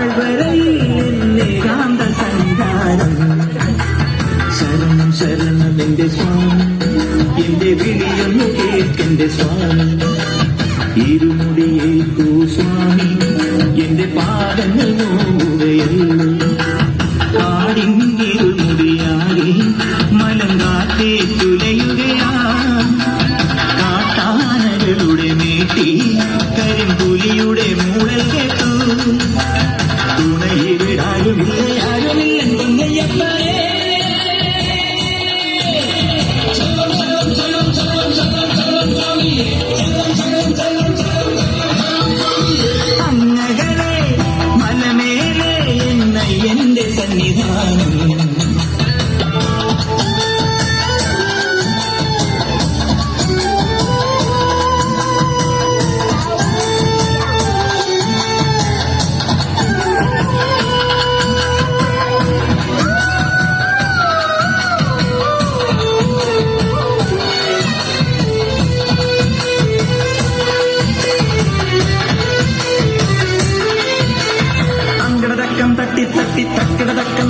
താഴ്വരയിൽ എന്നേകാന്ത സഞ്ചാരം ശരണം ശരണം എന്റെ സ്വാമി. എന്റെ വിളിയൊന്നു കേൾക്കെന്റെ സ്വാമി. ഇരുമുടിയേക്കൂ സ്വാമി. എന്റെ പാദങ്ങൾ നോവുകയല്ലോ? കാടിങ്ങിരുമുടിയാകെ മലം കാറ്റേ തുലയുകയാ കാട്ടാനകളുടെ മേട്ടി എന്റെ തട്ടി തട്ടി തക്കടതക്കം തട്ടി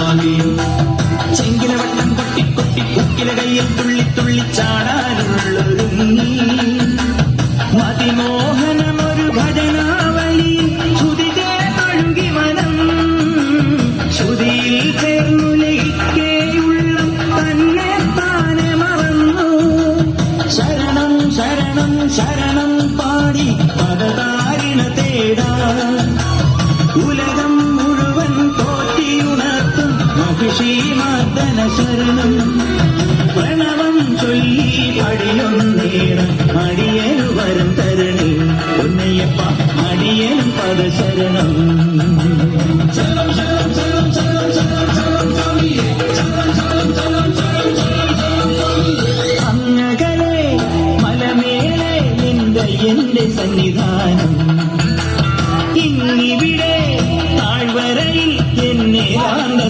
സ്വാമി ചെങ്കില വട്ടം കൊട്ടി കൊട്ടി കയ്യിൽ തുള്ളി തുള്ളി ചാടാനുള്ളൊരുങ്ങി മഹിഷീമർദ്ദന ശരണം പ്രണവം ചൊല്ലി പടിയൊന്നേണം അടിയനു വരം തരണേ പൊന്നയ്യപ്പ അടിയനും പദശരണം അങ്ങകളെ മലമേലെ നിന്റെ എന്റെ സന്നിധാനം ഇന്നിവിടെ താഴ്വരയിൽ എന്നെ ആണ്ട